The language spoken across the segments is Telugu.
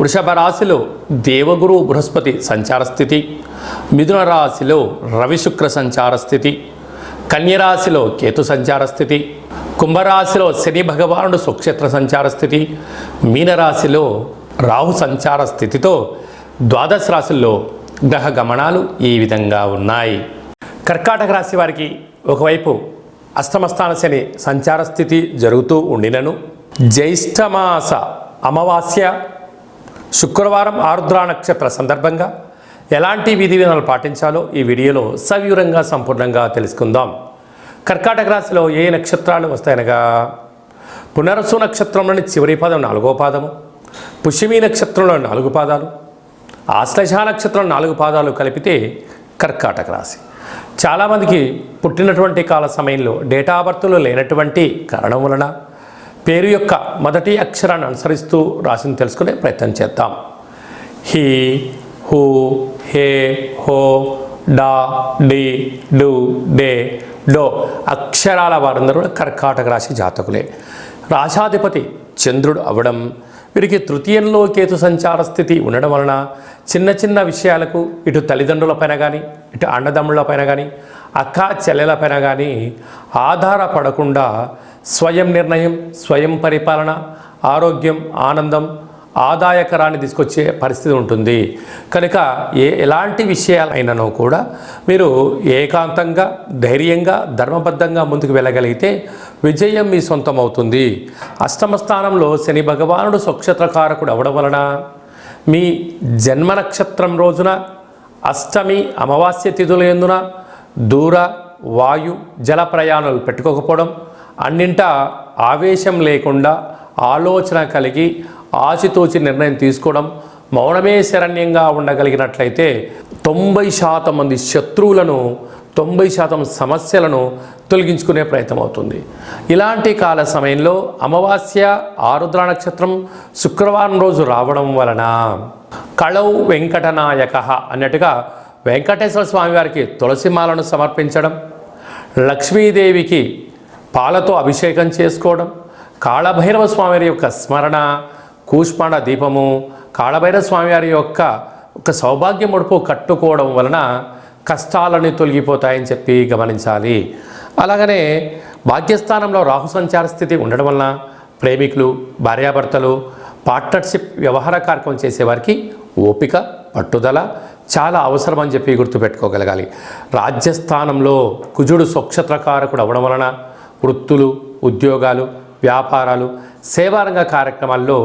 వృషభ రాశిలో దేవగురు బృహస్పతి సంచార స్థితి మిథున రాశిలో రవిశుక్ర సంచార స్థితి కన్యరాశిలో కేతు సంచార స్థితి కుంభరాశిలో శని భగవానుడు స్వక్షేత్ర సంచార స్థితి మీనరాశిలో రాహు సంచార స్థితితో ద్వాదశ రాశుల్లో గ్రహ గమనాలు ఈ విధంగా ఉన్నాయి. కర్కాటక రాశి వారికి ఒకవైపు అష్టమస్థాన శని సంచార స్థితి జరుగుతూ ఉండినను. జ్యేష్ఠమాస అమావాస్య శుక్రవారం ఆరుద్ర నక్షత్ర సందర్భంగా ఎలాంటి విధి విధానాలు పాటించాలో ఈ వీడియోలో సవివరంగా సంపూర్ణంగా తెలుసుకుందాం. కర్కాటక రాశిలో ఏ నక్షత్రాలు వస్తాయనగా? పునరసు నక్షత్రంలోని చివరి పాదం నాలుగో పాదము. పుష్యమి నక్షత్రంలో నాలుగు పాదాలు. ఆశ్లేష నక్షత్రం నాలుగు పాదాలు కలిపితే కర్కాటక రాశి. చాలామందికి పుట్టినటువంటి కాల సమయంలో డేటా బర్త్లో లేనటువంటి కారణం వలన పేరు యొక్క మొదటి అక్షరాన్ని అనుసరిస్తూ రాశిని తెలుసుకునే ప్రయత్నం చేద్దాం. హీ హూ హే హో డా డి డు డే డో అక్షరాల వారందరూ కూడా కర్కాటక రాశి జాతకులే. రాశాధిపతి చంద్రుడు అవడం వీరికి తృతీయంలో కేతు సంచార స్థితి ఉండడం వలన చిన్న చిన్న విషయాలకు ఇటు తల్లిదండ్రులపైన కానీ ఇటు అన్నదమ్ములపైన కానీ అక్క చెల్లెలపైన కానీ ఆధారపడకుండా స్వయం నిర్ణయం స్వయం పరిపాలన ఆరోగ్యం ఆనందం ఆదాయకరాన్ని తీసుకొచ్చే పరిస్థితి ఉంటుంది. కనుక ఏ ఎలాంటి విషయాలైనను కూడా మీరు ఏకాంతంగా ధైర్యంగా ధర్మబద్ధంగా ముందుకు వెళ్ళగలిగితే విజయం మీ సొంతం అవుతుంది అష్టమ స్థానంలో శని భగవానుడు స్వక్షత్రకారకుడు అవడం వలన మీ జన్మ నక్షత్రం రోజున అష్టమి అమావాస్య తిథుల ఎందున దూర వాయు జల ప్రయాణాలు పెట్టుకోకపోవడం అన్నింటా ఆవేశం లేకుండా ఆలోచన కలిగి ఆచితూచి నిర్ణయం తీసుకోవడం మౌనమే శరణ్యంగా ఉండగలిగినట్లయితే తొంభై శాతం మంది శత్రువులను తొంభై శాతం సమస్యలను తొలగించుకునే ప్రయత్నం అవుతుంది. ఇలాంటి కాల సమయంలో అమావాస్య ఆరుద్ర నక్షత్రం శుక్రవారం రోజు రావడం వలన కళౌ వెంకటనాయక అన్నట్టుగా వెంకటేశ్వర స్వామివారికి తులసిమాలను సమర్పించడం లక్ష్మీదేవికి పాలతో అభిషేకం చేసుకోవడం కాళభైరవ స్వామివారి యొక్క స్మరణ కూష్మాండ దీపము కాళభైరవ స్వామివారి యొక్క ఒక సౌభాగ్య ముడుపు కట్టుకోవడం వలన కష్టాలని తొలగిపోతాయని చెప్పి గమనించాలి. అలాగనే భాగ్యస్థానంలో రాహు సంచార స్థితి ఉండడం వలన ప్రేమికులు భార్యాభర్తలు పార్ట్నర్షిప్ వ్యవహార కార్యక్రమం చేసేవారికి ఓపిక పట్టుదల చాలా అవసరం అని చెప్పి గుర్తుపెట్టుకోగలగాలి. రాజ్యస్థానంలో కుజుడు స్వక్షత్రకారకుడు అవడం వలన వృత్తులు ఉద్యోగాలు వ్యాపారాలు సేవారంగ కార్యక్రమాల్లో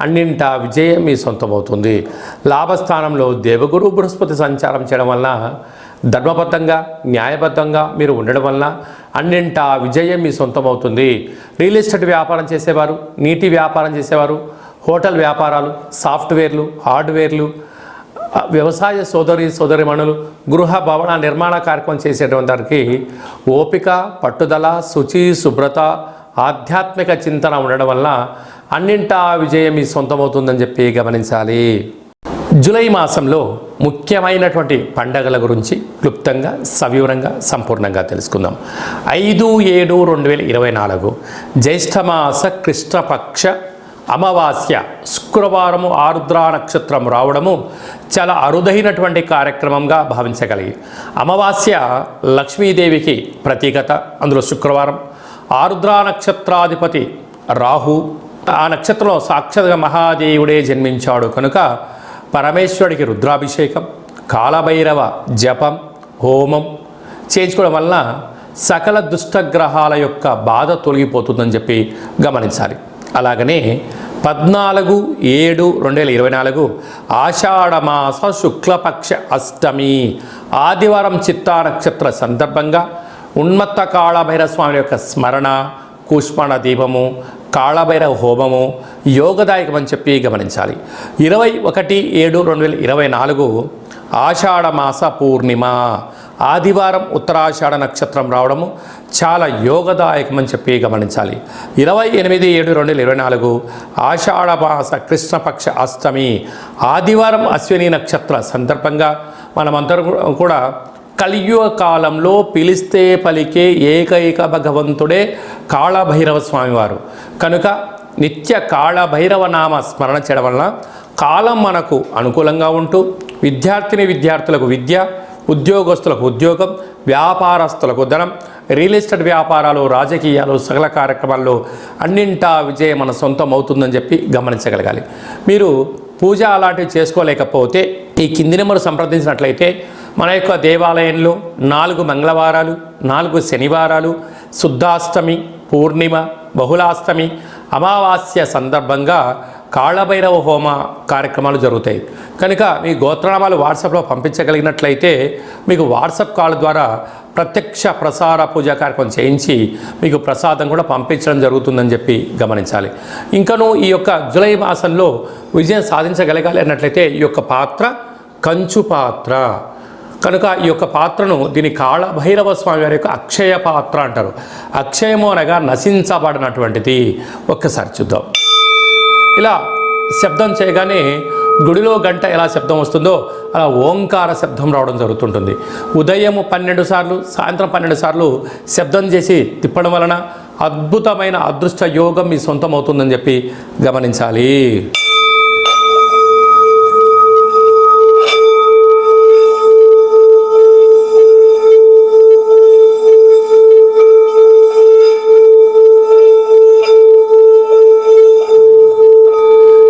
అన్నింటా విజయం మీ సొంతమవుతుంది. లాభస్థానంలో దేవగురు బృహస్పతి సంచారం చేయడం వలన ధర్మబద్ధంగా న్యాయబద్ధంగా మీరు ఉండడం వలన అన్నింటా విజయం మీ సొంతమవుతుంది. రియల్ ఎస్టేట్ వ్యాపారం చేసేవారు నీటి వ్యాపారం చేసేవారు హోటల్ వ్యాపారాలు సాఫ్ట్వేర్లు హార్డ్వేర్లు వ్యవసాయ సోదరి సోదరిమణులు గృహ భవన నిర్మాణ కార్యక్రమం చేసేటువంటి వారికి ఓపిక పట్టుదల శుచి శుభ్రత ఆధ్యాత్మిక చింతన ఉండడం వల్ల అన్నింటా విజయం మీ సొంతమవుతుందని చెప్పి గమనించాలి. జూలై మాసంలో ముఖ్యమైనటువంటి పండగల గురించి క్లుప్తంగా సవివరంగా సంపూర్ణంగా తెలుసుకుందాం. ఐదు ఏడు రెండు వేల ఇరవై నాలుగు జ్యేష్ఠమాస కృష్ణపక్ష అమావాస్య శుక్రవారము ఆరుద్ర నక్షత్రం రావడము చాలా అరుదైనటువంటి కార్యక్రమంగా భావించగలిగి. అమావాస్య లక్ష్మీదేవికి ప్రతీకత అందులో శుక్రవారం. ఆరుద్ర నక్షత్రాధిపతి రాహు ఆ నక్షత్రంలో సాక్షాత్గా మహాదేవుడే జన్మించాడు కనుక పరమేశ్వరుడికి రుద్రాభిషేకం కాలభైరవ జపం హోమం చేయించుకోవడం వలన సకల దుష్టగ్రహాల యొక్క బాధ తొలగిపోతుందని చెప్పి గమనించాలి. అలాగనే పద్నాలుగు ఏడు రెండు వేల ఇరవై నాలుగు ఆషాఢమాస శుక్లపక్ష అష్టమి ఆదివారం చిత్తా నక్షత్ర సందర్భంగా ఉన్మత్త కాళభైరవ స్వామి యొక్క స్మరణ కూష్మణ దీపము కాళభైరవ హోమము యోగదాయకమని చెప్పి గమనించాలి. ఇరవై ఒకటి ఏడు రెండు వేల ఇరవై నాలుగు ఆషాఢమాస పూర్ణిమ ఆదివారం ఉత్తరాషాఢ నక్షత్రం రావడము చాలా యోగదాయకమని చెప్పి గమనించాలి. ఇరవై ఎనిమిది ఏడు రెండు వేల ఇరవై నాలుగు ఆషాఢమాస కృష్ణపక్ష అష్టమి ఆదివారం అశ్విని నక్షత్ర సందర్భంగా మనమందరం కూడా కలియుగ కాలంలో పిలిస్తే పలికే ఏకైక భగవంతుడే కాళభైరవ స్వామివారు. కనుక నిత్య కాళభైరవ నామ స్మరణ చేయడం వలన కాలం మనకు అనుకూలంగా ఉంటూ విద్యార్థిని విద్యార్థులకు విద్య ఉద్యోగస్తులకు ఉద్యోగం వ్యాపారస్తులకు ధనం రియల్ ఎస్టేట్ వ్యాపారాలు రాజకీయాలు సకల కార్యక్రమాల్లో అన్నింటా విజయం మన సొంతం అవుతుందని చెప్పి గమనించగలగాలి. మీరు పూజ అలాంటివి చేసుకోలేకపోతే ఈ కింది నెంబర్ సంప్రదించినట్లయితే మన యొక్క దేవాలయంలో నాలుగు మంగళవారాలు నాలుగు శనివారాలు శుద్ధాష్టమి పూర్ణిమ బహుళాష్టమి అమావాస్య సందర్భంగా కాళభైరవ హోమ కార్యక్రమాలు జరుగుతాయి. కనుక మీ గోత్రనామాలు వాట్సాప్లో పంపించగలిగినట్లయితే మీకు వాట్సాప్ కాల్ ద్వారా ప్రత్యక్ష ప్రసార పూజా కార్యక్రమం చేయించి మీకు ప్రసాదం కూడా పంపించడం జరుగుతుందని చెప్పి గమనించాలి. ఇంకనూ ఈ యొక్క జులై మాసంలో విజయం సాధించగలగాలి అన్నట్లయితే ఈ యొక్క పాత్ర కంచు పాత్ర. కనుక ఈ యొక్క పాత్రను దీని కాళభైరవ స్వామి వారి యొక్క అక్షయ పాత్ర అంటారు. అక్షయము అనగా నశించబడినటువంటిది. ఒక్కసారి చూద్దాం. ఇలా శబ్దం చేయగానే గుడిలో గంట ఎలా శబ్దం వస్తుందో అలా ఓంకార శబ్దం రావడం జరుగుతుంటుంది. ఉదయం పన్నెండు సార్లు సాయంత్రం పన్నెండు సార్లు శబ్దం చేసి తిప్పడం వలన అద్భుతమైన అదృష్ట యోగం మీ సొంతం అవుతుందని చెప్పి గమనించాలి.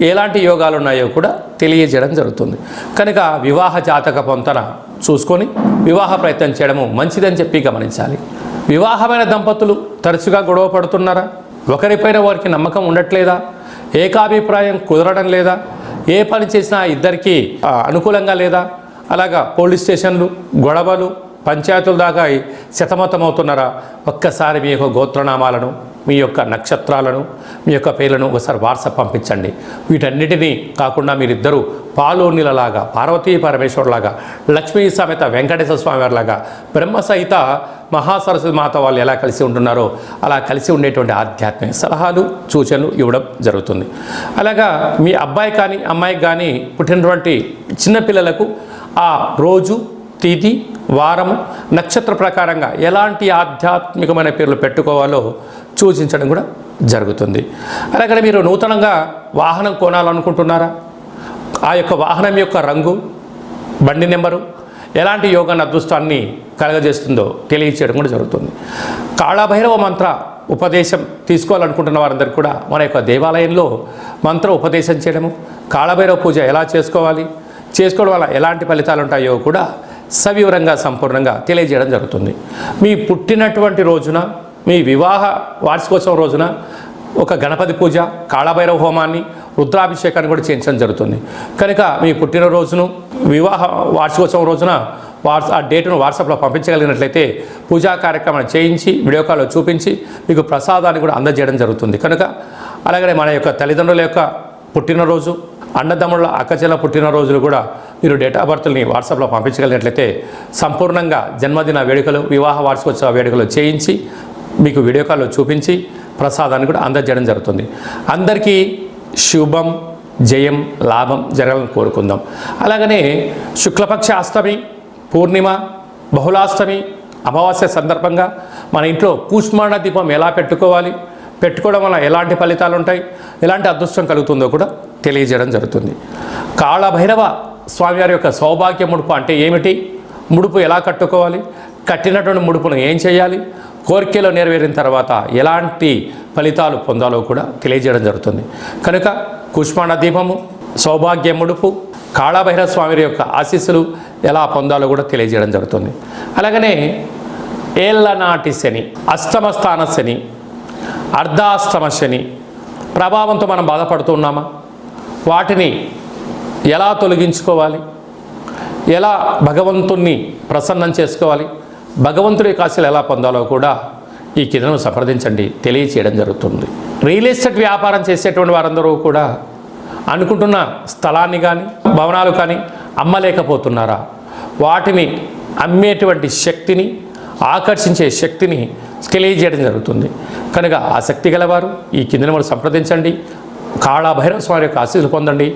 ఎలాంటి యోగాలు ఉన్నాయో కూడా తెలియజేయడం జరుగుతుంది. కనుక వివాహ జాతక పొంతన చూసుకొని వివాహ ప్రయత్నం చేయడము మంచిదని చెప్పి గమనించాలి. వివాహమైన దంపతులు తరచుగా గొడవ పడుతున్నారా? ఒకరిపైన వారికి నమ్మకం ఉండట్లేదా? ఏకాభిప్రాయం కుదరడం లేదా? ఏ పని చేసినా ఇద్దరికి అనుకూలంగా లేదా? అలాగా పోలీస్ స్టేషన్లు గొడవలు పంచాయతీల దాకా శతమతమవుతున్నారా? ఒక్కసారి మీ యొక్క గోత్రనామాలను మీ యొక్క నక్షత్రాలను మీ యొక్క పేర్లను ఒకసారి వాట్సాప్ పంపించండి. వీటన్నిటినీ కాకుండా మీరిద్దరూ పాలోనిలలాగా పార్వతీ పరమేశ్వరులాగా లక్ష్మీ సమేత వెంకటేశ్వర స్వామి వారిలాగా బ్రహ్మ సహిత మహాసరస్వతి మాత వాళ్ళు ఎలా కలిసి ఉంటున్నారో అలా కలిసి ఉండేటువంటి ఆధ్యాత్మిక సలహాలు సూచనలు ఇవ్వడం జరుగుతుంది. అలాగా మీ అబ్బాయి కానీ అమ్మాయికి కానీ పుట్టినటువంటి చిన్నపిల్లలకు ఆ రోజు తిథి వారము నక్షత్ర ప్రకారంగా ఎలాంటి ఆధ్యాత్మికమైన పేర్లు పెట్టుకోవాలో సూచించడం కూడా జరుగుతుంది. అలాగే మీరు నూతనంగా వాహనం కొనాలనుకుంటున్నారా? ఆ యొక్క వాహనం యొక్క రంగు బండి నెంబరు ఎలాంటి యోగాన్ని అదృష్టాన్ని కలగజేస్తుందో తెలియచేయడం కూడా జరుగుతుంది. కాళభైరవ మంత్ర ఉపదేశం తీసుకోవాలనుకుంటున్న వారందరికీ కూడా మన యొక్క దేవాలయంలో మంత్ర ఉపదేశం చేయడము కాళభైరవ పూజ ఎలా చేసుకోవాలి చేసుకోవడం వల్ల ఎలాంటి ఫలితాలు ఉంటాయో కూడా సవివరంగా సంపూర్ణంగా తెలియజేయడం జరుగుతుంది. మీ పుట్టినటువంటి రోజున మీ వివాహ వార్షికోత్సవం రోజున ఒక గణపతి పూజ కాళభైరవ హోమాన్ని రుద్రాభిషేకాన్ని కూడా చేయించడం జరుగుతుంది. కనుక మీ పుట్టినరోజును వివాహ వార్షికోత్సవం రోజున వాట్స్ ఆ డేటును వాట్సాప్లో పంపించగలిగినట్లయితే పూజా కార్యక్రమాన్ని చేయించి వీడియో కాల్లో చూపించి మీకు ప్రసాదాన్ని కూడా అందజేయడం జరుగుతుంది. కనుక అలాగనే మన యొక్క తల్లిదండ్రుల యొక్క పుట్టినరోజు అన్నదమ్ముళ్ళ అక్కచెల్ల పుట్టినరోజులు కూడా మీరు డేట్ ఆఫ్ బర్త్ని వాట్సాప్లో పంపించగలిగినట్లయితే సంపూర్ణంగా జన్మదిన వేడుకలు వివాహ వార్షికోత్సవ వేడుకలు చేయించి మీకు వీడియో కాల్లో చూపించి ప్రసాదాన్ని కూడా అందజేయడం జరుగుతుంది. అందరికీ శుభం జయం లాభం జరగాలని కోరుకుందాం. అలాగనే శుక్లపక్ష అష్టమి పూర్ణిమ బహుళాష్టమి అమావాస్య సందర్భంగా మన ఇంట్లో కూష్మాండ దీపం ఎలా పెట్టుకోవాలి పెట్టుకోవడం వల్ల ఎలాంటి ఫలితాలు ఉంటాయి ఎలాంటి అదృష్టం కలుగుతుందో కూడా తెలియజేయడం జరుగుతుంది. కాళభైరవ స్వామివారి యొక్క సౌభాగ్య ముడుపు అంటే ఏమిటి? ముడుపు ఎలా కట్టుకోవాలి? కట్టినటువంటి ముడుపును ఏం చేయాలి? కోరికలో నెరవేరిన తర్వాత ఎలాంటి ఫలితాలు పొందాలో కూడా తెలియజేయడం జరుగుతుంది. కనుక కుష్మాణ దీపము సౌభాగ్య ముడుపు కాళభైరవ స్వామి యొక్క ఆశీస్సులు ఎలా పొందాలో కూడా తెలియజేయడం జరుగుతుంది. అలాగనే ఏళ్ళనాటి శని అష్టమ స్థాన శని అర్ధాష్టమ శని ప్రభావంతో మనం బాధపడుతున్నామా వాటిని ఎలా తొలగించుకోవాలి? ఎలా భగవంతుణ్ణి ప్రసన్నం చేసుకోవాలి? భగవంతుడి కాశీలు ఎలా పొందాలో కూడా ఈ కిందను సంప్రదించండి తెలియచేయడం జరుగుతుంది. రియల్ ఎస్టేట్ వ్యాపారం చేసేటువంటి వారందరూ కూడా అనుకుంటున్న స్థలాన్ని కానీ భవనాలు కానీ అమ్మలేకపోతున్నారా? వాటిని అమ్మేటువంటి శక్తిని ఆకర్షించే శక్తిని తెలియజేయడం జరుగుతుంది. కనుక ఆసక్తి గలవారు ఈ కింద వాళ్ళు సంప్రదించండి. కాళాభైరవ స్వామి యొక్క ఆశీస్సులు పొందండి.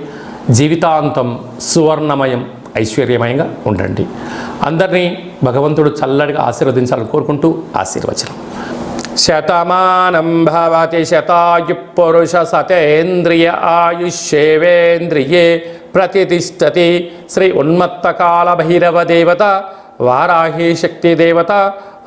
జీవితాంతం సువర్ణమయం ఐశ్వర్యమయంగా ఉండండి. అందరినీ భగవంతుడు చల్లడిగా ఆశీర్వదించాలని కోరుకుంటూ ఆశీర్వచనం. శతమానం భవతి శతాయు పురుష సతేంద్రియ ఆయుష్యేవేంద్రియే ప్రతిష్టతి. శ్రీ ఉన్మత్తకాల భైరవ దేవత వారాహి శక్తి దేవత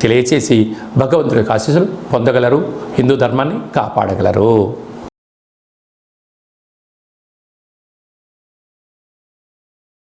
తెలియచేసి భగవంతుడి ఆశీస్సులు పొందగలరు. హిందూ ధర్మాన్ని కాపాడగలరు.